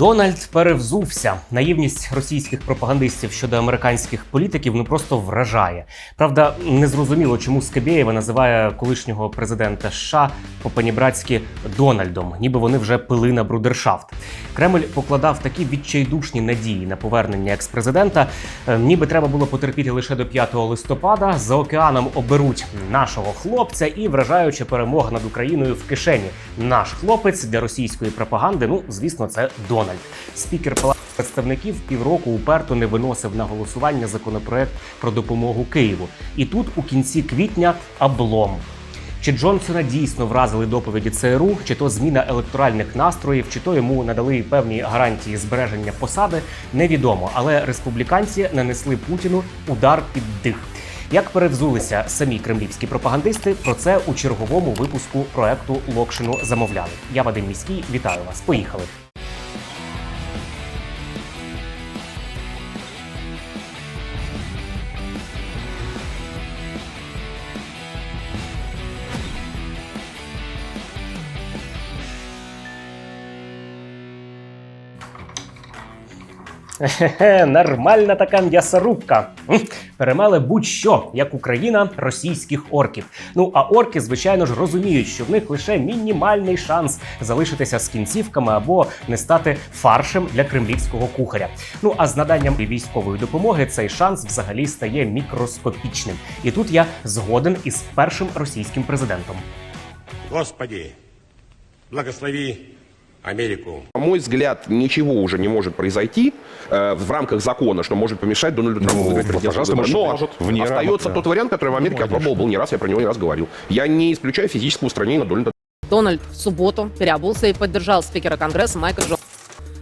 Дональд перевзувся. Наївність російських пропагандистів щодо американських політиків ну просто вражає. Правда, незрозуміло, чому Скабєєва називає колишнього президента США по-панібратськи Дональдом, ніби вони вже пили на брудершафт. Кремль покладав такі відчайдушні надії на повернення експрезидента. е, Ніби треба було потерпіти лише до 5 листопада. За океаном оберуть нашого хлопця і вражаюча перемога над Україною в кишені. Наш хлопець для російської пропаганди. Ну звісно, це Дональд. Спікер Палати представників півроку уперто не виносив на голосування законопроект про допомогу Києву. І тут у кінці квітня облом. Чи Джонсона дійсно вразили доповіді ЦРУ, чи то зміна електоральних настроїв, чи то йому надали певні гарантії збереження посади, невідомо. Але республіканці нанесли Путіну удар під дих. Як перевзулися самі кремлівські пропагандисти, про це у черговому випуску проекту Локшину замовляли. Я Вадим Міський, вітаю вас. Поїхали. Хе-хе, нормальна така м'ясорубка. М, Перемели будь-що, як Україна, російських орків. Ну а орки, звичайно ж, розуміють, що в них лише мінімальний шанс залишитися з кінцівками або не стати фаршем для кремлівського кухаря. Ну а з наданням військової допомоги цей шанс взагалі стає мікроскопічним. І тут я згоден із першим російським президентом. Господи, благослови Америку. На мой взгляд, ничего уже не может произойти э, в рамках закона, что может помешать Дональду Трампу выиграть президентские выборы. Но может, вне остается рамок, да. тот вариант, который в Америке опробовал был не раз, я про него не раз говорил. Я не исключаю физического устранения Дональда Дональд в субботу переобулся и поддержал спикера Конгресса Майка Джонса.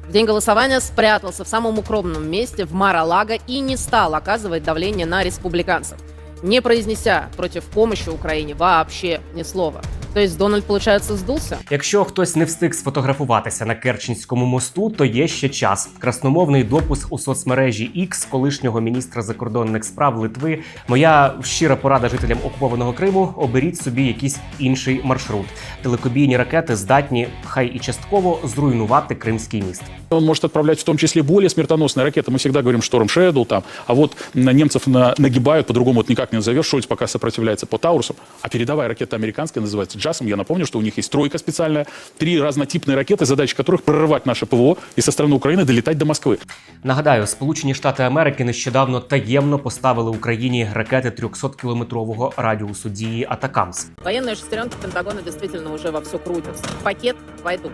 В день голосования спрятался в самом укромном месте в Мар-а-Лаго и не стал оказывать давление на республиканцев, не произнеся против помощи Украине вообще ни слова. То есть Дональд, получается, сдулся? Якщо хтось не встиг сфотографуватися на Керченському мосту, то є ще час. Красномовний допуск у соцмережі X колишнього міністра закордонних справ Литви. Моя щира порада жителям окупованого Криму: оберіть собі якийсь інший маршрут. Телекобійні ракети здатні, хай і частково, зруйнувати Кримський міст. Он может отправлять в том числе более смертоносные ракеты. Мы всегда говорим Шторм Shadow там, а вот на немцев на- нагибают, по-другому это никак не назовешь. Шольц пока сопротивляется по Таурусам. А передовая ракета американская называется Джасом. Я напомню, что у них есть тройка специальная, три разнотипные ракеты, задача которых прорывать наше ПВО и со стороны Украины долетать до Москвы. Нагадаю, Сполучені Штати Америки нещодавно таємно поставили Україні ракети 300-кілометрового радіусу дії Атакамс. Военные шестеренки Пентагона действительно уже вовсю крутятся. В пакет войдут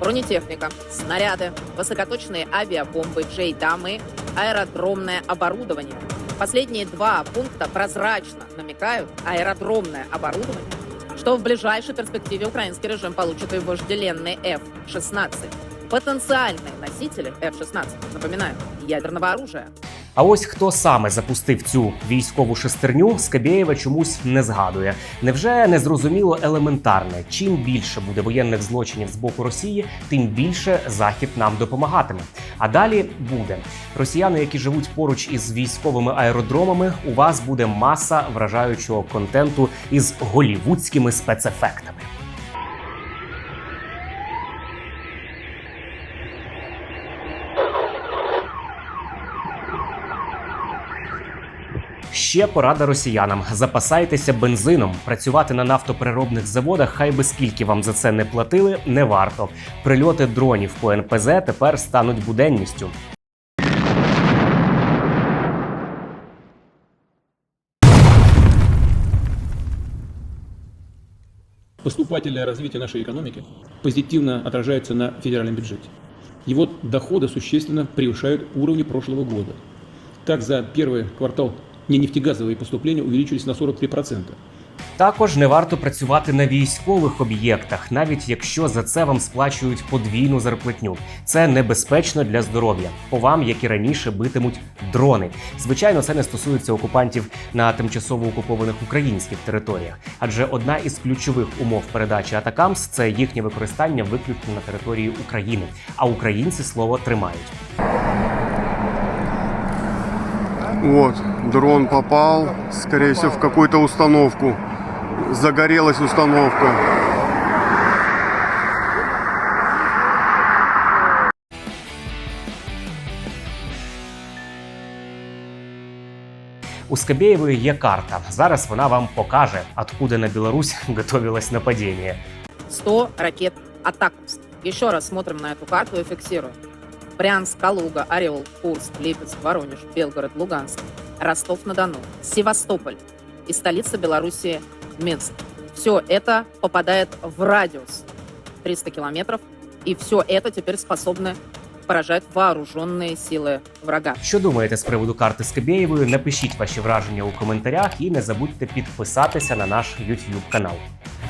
бронетехника, снаряды, высокоточные авиабомбы, джейдамы, аэродромное оборудование. Последние два пункта прозрачно намекают аэродромное оборудование, что в ближайшей перспективе украинский режим получит и вожделенный F-16. Потенциальные носители F-16, напоминаю, ядерного оружия. А ось хто саме запустив цю військову шестерню, Скабєєва чомусь не згадує. Невже не зрозуміло елементарне? Чим більше буде воєнних злочинів з боку Росії, тим більше Захід нам допомагатиме. А далі буде росіяни, які живуть поруч із військовими аеродромами. У вас буде маса вражаючого контенту із голівудськими спецефектами. Ще порада росіянам: запасайтеся бензином. Працювати на нафтопереробних заводах, хай би скільки вам за це не платили, не варто. Прильоти дронів по НПЗ тепер стануть буденністю. Поступательное развитие нашей экономики позитивно отражается на федеральном бюджете. Его доходы существенно превышают уровни прошлого года. Так, за первый квартал ненефтегазовые поступления увеличились на 43%. Також не варто працювати на військових об'єктах, навіть якщо за це вам сплачують подвійну зарплатню. Це небезпечно для здоров'я. По вам, як і раніше, битимуть дрони. Звичайно, це не стосується окупантів на тимчасово окупованих українських територіях, адже одна із ключових умов передачі Атакамс це їхнє використання виключно на території України. А українці слово тримають. Вот, дрон попал, скорее всего, в какую-то установку. Загорелась установка. У Скобєєвої є карта. Зараз вона вам покаже, откуда на Білорусь готовилось нападение. 100 ракет атаку. Еще раз смотрим на эту карту и фиксируем. Брянск, Калуга, Орел, Курск, Липецк, Воронеж, Белгород, Луганск, Ростов-на-Дону, Севастополь и столица Белоруссии Минск. Все это попадает в радиус 300 километров, и все это теперь способны поражать вооруженные силы врага. Що думаєте з приводу карти Скабєєвої? Напишіть ваші враження у коментарях і не забудьте підписатися на наш YouTube канал.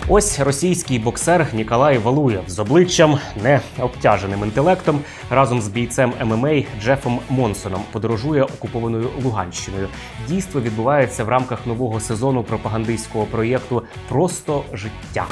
Ось російський боксер Ніколай Валуєв з обличчям не обтяженим інтелектом разом з бійцем ММА Джефом Монсоном подорожує окупованою Луганщиною. Дійство відбувається в рамках нового сезону пропагандистського проєкту Просто життя.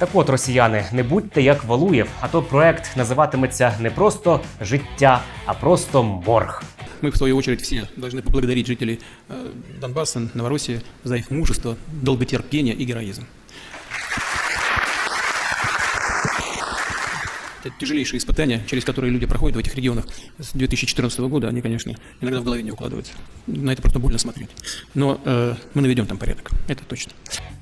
Так от, росіяни, не будьте як Валуєв, а то проект називатиметься не просто життя, а просто морг. Мы, в свою очередь, все должны поблагодарить жителей э, Донбасса, Новороссии за их мужество, долготерпение и героизм. Это тяжелейшие испытания, через которые люди проходят в этих регионах с 2014 года, они, конечно, иногда в голове не укладываются. На это просто больно смотреть. Но э, мы наведем там порядок, это точно.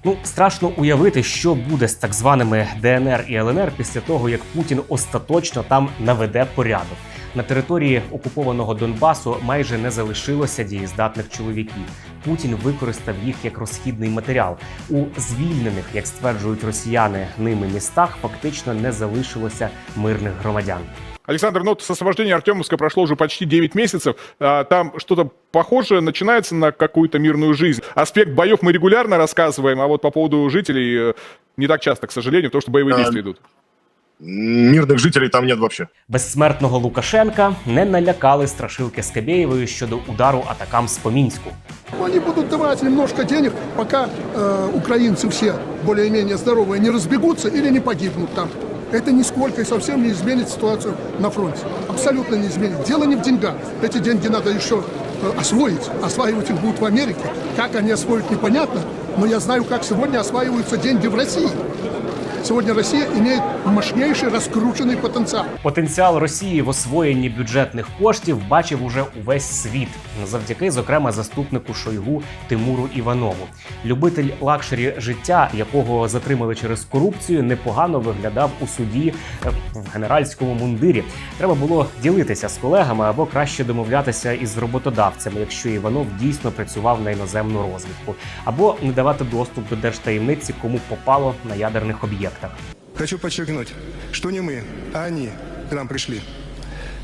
Ну, страшно уявити, що буде з так званими ДНР і ЛНР після того, як Путін остаточно там наведе порядок. На території окупованого Донбасу майже не залишилося дієздатних чоловіків. Путін використав їх як розхідний матеріал. У звільнених, як стверджують росіяни, ними містах фактично не залишилося мирних громадян. Александр, ну, с освобождения Артемовска прошло уже почти 9 месяцев. А, Там что-то похожее начинается на какую-то мирную жизнь. Аспект боев мы регулярно рассказываем, а вот по поводу жителей э, не так часто, к сожалению, потому что боевые А, действия идут. Мирных жителей там нет вообще. Безсмертного Лукашенка не налякали страшилки Скабєєвої щодо удару атакам з по Мінську. Они будут давать немножко денег, пока э, украинцы все более-менее здоровые не разбегутся или не погибнут там. Это нисколько и совсем не изменит ситуацию на фронте. Абсолютно не изменит. Дело не в деньгах. Эти деньги надо еще э, освоить. Осваивать их будут в Америке. Как они освоят, непонятно. Но я знаю, как сегодня осваиваются деньги в России. Сегодня Россия имеет мощнейший раскрученный потенциал. Потенціал Росії в освоєнні бюджетних коштів бачив уже увесь світ, завдяки, зокрема, заступнику Шойгу Тимуру Іванову. Любитель лакшері життя, якого затримали через корупцію, непогано виглядав у суді е, в генеральському мундирі. Треба було ділитися з колегами або краще домовлятися із роботодавцями, якщо Іванов дійсно працював на іноземну розвідку, або не давати доступ до держтаємниці, кому попало на ядерних об'єктах. Хочу подчеркнуть, что не мы, а они к нам пришли.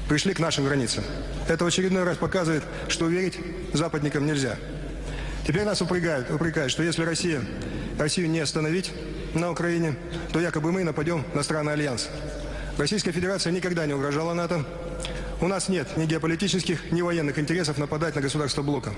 Пришли к нашим границам. Это в очередной раз показывает, что верить западникам нельзя. Теперь нас упрекают, упрекают, что если Россия, Россию не остановить на Украине, то якобы мы нападем на страны Альянса. Российская Федерация никогда не угрожала НАТО. У нас нет ни геополитических, ни военных интересов нападать на государство блока.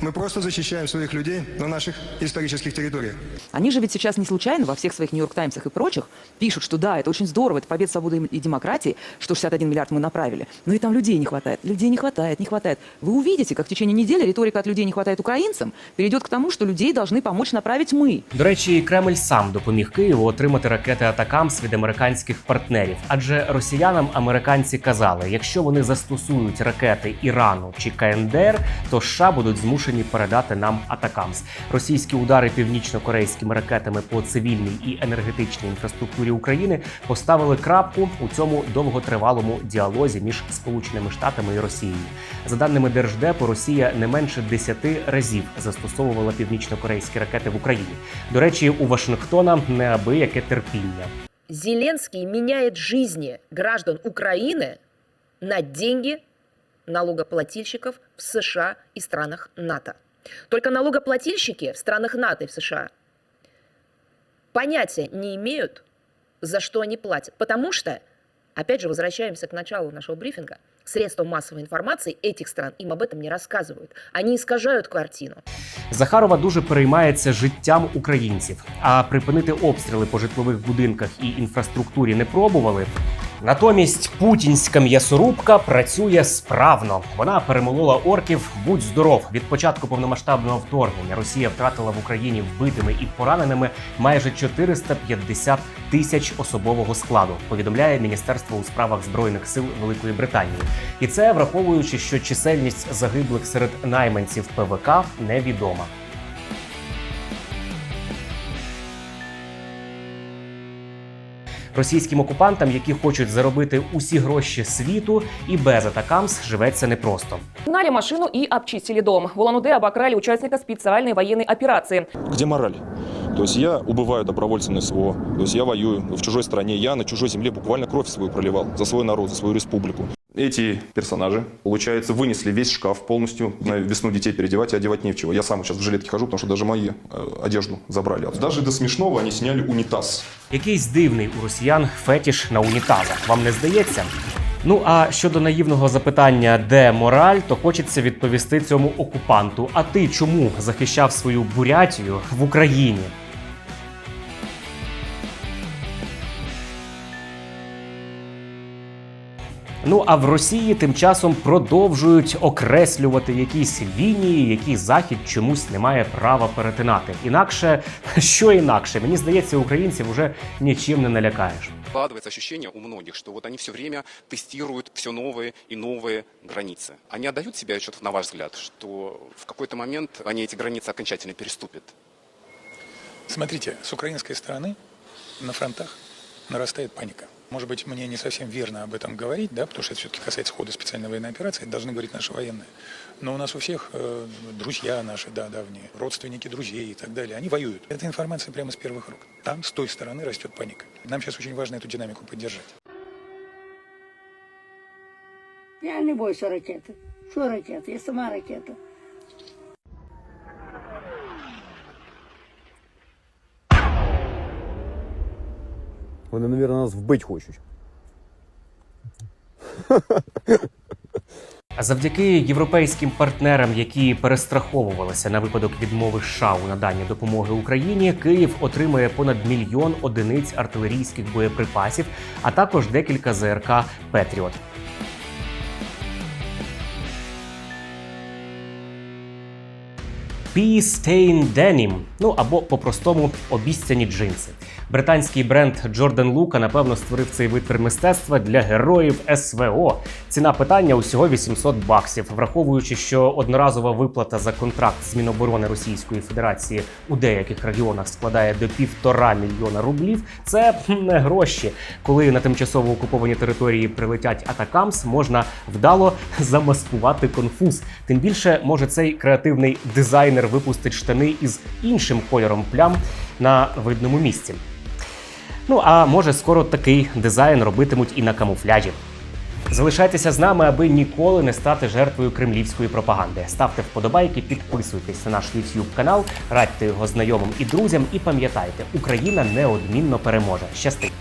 Мы просто защищаем своих людей на наших исторических территориях. Они же ведь сейчас не случайно во всех своих Нью-Йорк Таймсах и прочих пишут, что да, это очень здорово, это победа свободы и демократии, что 61 миллиард мы направили. Но и там людей не хватает. Людей не хватает, не хватает. Вы увидите, как в течение недели риторика от людей не хватает украинцам перейдет к тому, что людей должны помочь направить мы. До речі, і Кремль сам допоміг Києву отримати ракети Атакамс від американських партнерів. Адже росіянам американці казали, якщо вони застосують ракети Ірану чи КНДР, то США будуть змушені передати нам Атакамс. Російські удари північно-корейськими ракетами по цивільній і енергетичній інфраструктурі України поставили крапку у цьому довготривалому діалозі між Сполученими Штатами і Росією. За даними Держдепу, Росія не менше 10 разів застосовувала північно-корейські ракети в Україні. До речі, у Вашингтона неабияке терпіння. Зеленский меняет жизни граждан Украины на деньги налогоплательщиков в США и странах НАТО. Только налогоплательщики в странах НАТО и в США понятия не имеют, за что они платят. Потому что, опять же, возвращаемся к началу нашего брифинга, средства массовой информации этих стран им об этом не рассказывают. Они искажают картину. Захарова дуже переймається життям українців. А припинити обстріли по житлових будинках і інфраструктурі не пробували. Натомість путінська м'ясорубка працює справно. Вона перемолола орків. Будь здоров. Від початку повномасштабного вторгнення Росія втратила в Україні вбитими і пораненими майже 450 тисяч особового складу. Повідомляє Міністерство у справах збройних сил Великої Британії. І це враховуючи, що чисельність загиблих серед найманців ПВК невідома. Російським окупантам, які хочуть заробити усі гроші світу, і без атакамс живеться непросто. Гнали машину і обчистили дом. В Улан-Удэ обокрали участника специальной военной операции. Где мораль? То есть я убываю добровольцем на СВО, то есть я воюю в чужой стране, я на чужой земле буквально кровь свою проливал за свой народ, за свою республику. Эти персонажи, получается, вынесли весь шкаф полностью, на весну детей переодевать и одевать не в чего. Я сам сейчас в жилетке хожу, потому что даже мои э, одежду забрали. Даже до смешного они сняли унитаз. Якийсь дивний у росіян фетіш на унітазах. Вам не здається? Ну а щодо наївного запитання, де мораль, то хочеться відповісти цьому окупанту. А ти чому захищав свою бурятію в Україні? Ну а в Росії тим часом продовжують окреслювати якісь лінії, які захід чомусь не має права перетинати. Інакше що інакше, мені здається, українців уже нічим не налякаєш. Складывается ощущение у многих, что вот они все время тестируют все новые и новые границы. Они отдают себе отчет, на ваш взгляд, что в какой-то момент они эти границы окончательно переступят? Смотрите, с украинской стороны на фронтах нарастает паника. Может быть, мне не совсем верно об этом говорить, да, потому что это все-таки касается хода специальной военной операции, это должны говорить наши военные. Но у нас у всех э, друзья наши, да, давние, родственники друзей и так далее, они воюют. Эта информация прямо с первых рук. Там, с той стороны, растет паника. Нам сейчас очень важно эту динамику поддержать. Я не бойся ракети. Що ракети? Я сама ракета. Вони, мабуть, нас вбити хочуть. А завдяки європейським партнерам, які перестраховувалися на випадок відмови США у наданні допомоги Україні, Київ отримує понад мільйон одиниць артилерійських боєприпасів, а також декілька ЗРК Петріот. Pea Stain Denim, ну або по-простому обіцяні джинси. Британський бренд Jordan Luca, напевно, створив цей витвір мистецтва для героїв СВО. Ціна питання усього 800 баксів, враховуючи, що одноразова виплата за контракт з Міноборони Російської Федерації у деяких регіонах складає до півтора мільйона рублів. Це не гроші. Коли на тимчасово окуповані території прилетять атакамс, можна вдало замаскувати конфуз. Тим більше може цей креативний дизайнер випустить штани із іншим кольором плям на видному місці. Ну а може скоро такий дизайн робитимуть і на камуфляжі. Залишайтеся з нами, аби ніколи не стати жертвою кремлівської пропаганди. Ставте вподобайки, підписуйтесь на наш YouTube канал, радьте його знайомим і друзям. І пам'ятайте, Україна неодмінно переможе. Щастить!